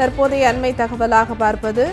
தற்போதைய அண்மை தகவலாக பார்ப்பது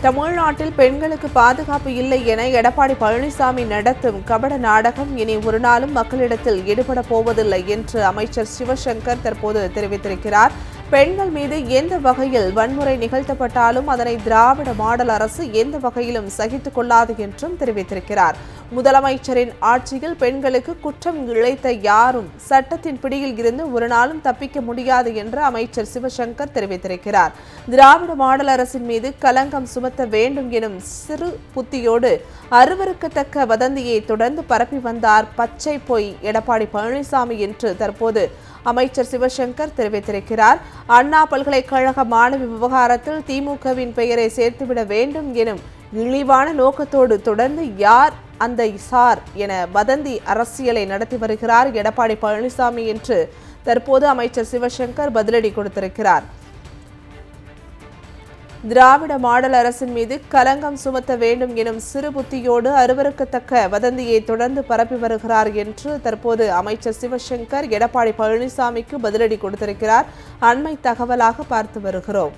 தமிழ்நாட்டில் பெண்களுக்கு பாதுகாப்பு இல்லை என எடப்பாடி பழனிசாமி நடத்தும் கபட நாடகம் இனி ஒரு நாளும் மக்களிடத்தில் ஈடுபட போவதில்லை என்று அமைச்சர் சிவசங்கர் தற்போது தெரிவித்திருக்கிறார். பெண்கள் மீது எந்த வகையில் வன்முறை நிகழ்த்தப்பட்டாலும் அதனை திராவிட மாடல் அரசு எந்த வகையிலும் சகித்துக் கொள்ளாது என்றும் தெரிவித்திருக்கிறார். முதலமைச்சரின் ஆட்சியில் பெண்களுக்கு குற்றம் இழைத்த யாரும் சட்டத்தின் பிடியில் இருந்து ஒரு நாளும் தப்பிக்க முடியாது என்று அமைச்சர் சிவசங்கர் தெரிவித்திருக்கிறார். திராவிட மாடல் அரசின் மீது கலங்கம் சுமத்த வேண்டும் எனும் சிறு புத்தியோடு அருவருக்கத்தக்க வதந்தியை தொடர்ந்து பரப்பி வந்தார் பச்சை பொய் எடப்பாடி பழனிசாமி என்று தற்போது அமைச்சர் சிவசங்கர் தெரிவித்திருக்கிறார். அண்ணா பல்கலைக்கழக மாணவி விவகாரத்தில் திமுகவின் பெயரை சேர்த்துவிட வேண்டும் எனும் இழிவான நோக்கத்தோடு தொடர்ந்து யார் அந்த சார் என வதந்தி அரசியலை நடத்தி வருகிறார் எடப்பாடி பழனிசாமி என்று தற்போது அமைச்சர் சிவசங்கர் பதிலடி கொடுத்திருக்கிறார். திராவிட மாடல் அரசின் மீது கலங்கம் சுமத்த வேண்டும் எனும் சிறு புத்தியோடு அருவருக்கத்தக்க வதந்தியை தொடர்ந்து பரப்பி வருகிறார் என்று தற்போது அமைச்சர் சிவசங்கர் எடப்பாடி பழனிசாமிக்கு பதிலடி கொடுத்திருக்கிறார். அண்மை தகவலாக பார்த்து வருகிறோம்.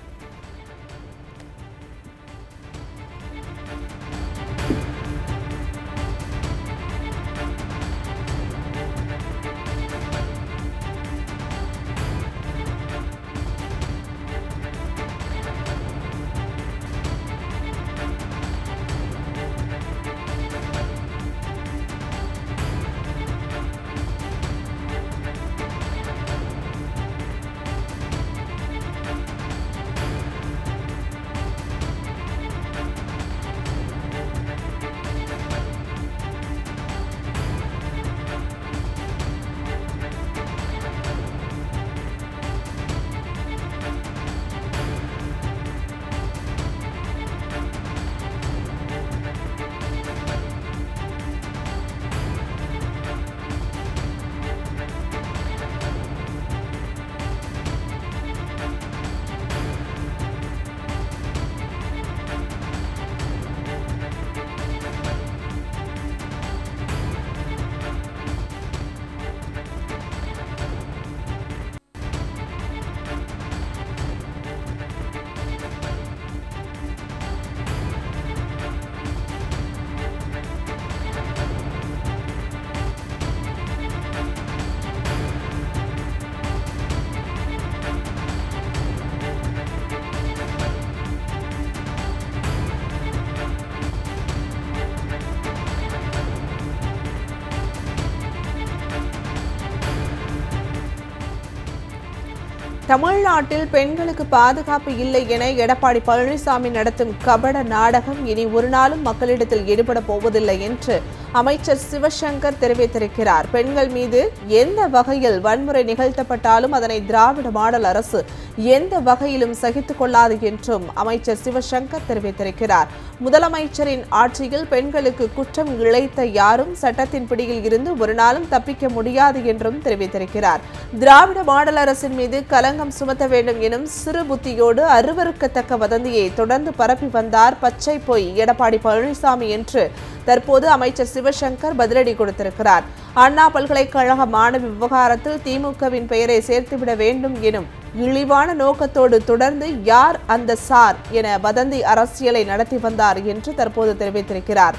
தமிழ்நாட்டில் பெண்களுக்கு பாதுகாப்பு இல்லை என எடப்பாடி பழனிசாமி நடத்தும் கபட நாடகம் இனி ஒரு நாளும் மக்களிடத்தில் ஈடுபட போவதில்லை என்று அமைச்சர் சிவசங்கர் தெரிவித்திருக்கிறார். பெண்கள் மீது எந்த வகையில் வன்முறை நிகழ்த்தப்பட்டாலும் அதனை திராவிட மாடல் அரசு எந்த வகையிலும் சகித்துக் கொள்ளாது என்றும் அமைச்சர் சிவசங்கர் தெரிவித்திருக்கிறார். முதலமைச்சரின் ஆட்சியில் பெண்களுக்கு குற்றம் இழைத்த யாரும் சட்டத்தின் பிடியில் இருந்து ஒரு நாளும் தப்பிக்க முடியாது என்றும் தெரிவித்திருக்கிறார். திராவிட மாடல் அரசின் மீது கலங்கம் சுமத்த வேண்டும் எனும் சிறு புத்தியோடு அருவருக்கத்தக்க வதந்தியை தொடர்ந்து பரப்பி வந்தார் பச்சை பொய் எடப்பாடி பழனிசாமி என்று தற்போது அமைச்சர் சிவசங்கர் பதிலடி கொடுத்திருக்கிறார். அண்ணா பல்கலைக்கழக மாணவி விவகாரத்தில் திமுகவின் பெயரை சேர்த்துவிட வேண்டும் எனும் இழிவான நோக்கத்தோடு தொடர்ந்து யார் அந்த சார் என வதந்தி அரசியலை நடத்தி வந்தார் என்று தற்போது தெரிவித்திருக்கிறார்.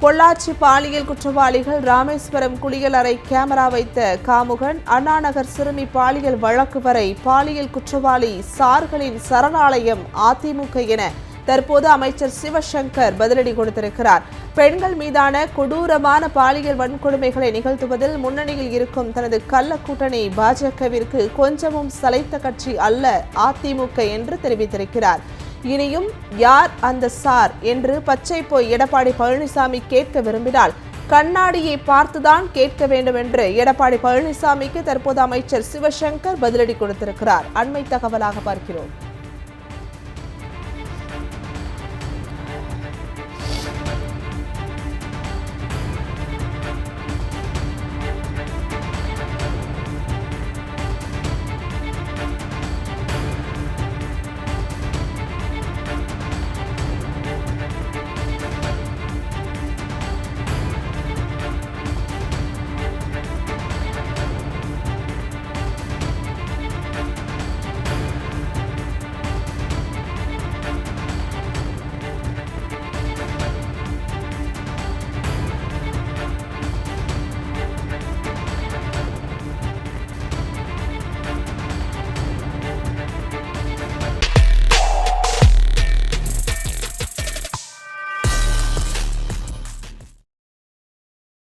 பொள்ளாச்சி பாலியல் குற்றவாளிகள் ராமேஸ்வரம் குளியலறை கேமரா வைத்த காமுகன் அண்ணாநகர் சிறுமி பாலியல் வழக்கு வரை பாலியல் குற்றவாளி சார்களின் சரணாலயம் அதிமுக என தற்போது அமைச்சர் சிவசங்கர் பதிலடி கொடுத்திருக்கிறார். பெண்கள் மீதான கொடூரமான பாலியல் வன்கொடுமைகளை நிகழ்த்துவதில் முன்னணியில் இருக்கும் தனது கள்ள கூட்டணி பாஜகவிற்கு கொஞ்சமும் சளைத்த கட்சி அல்ல அதிமுக என்று தெரிவித்திருக்கிறார். இனியும் யார் அந்த சார் என்று பச்சை போய் எடப்பாடி பழனிசாமி கேட்க விரும்பினால் கண்ணாடியை பார்த்துதான் கேட்க வேண்டும் என்று எடப்பாடி பழனிசாமிக்கு தற்போது அமைச்சர் சிவசங்கர் பதிலடி கொடுத்திருக்கிறார். அண்மை தகவலாக பார்க்கிறோம்.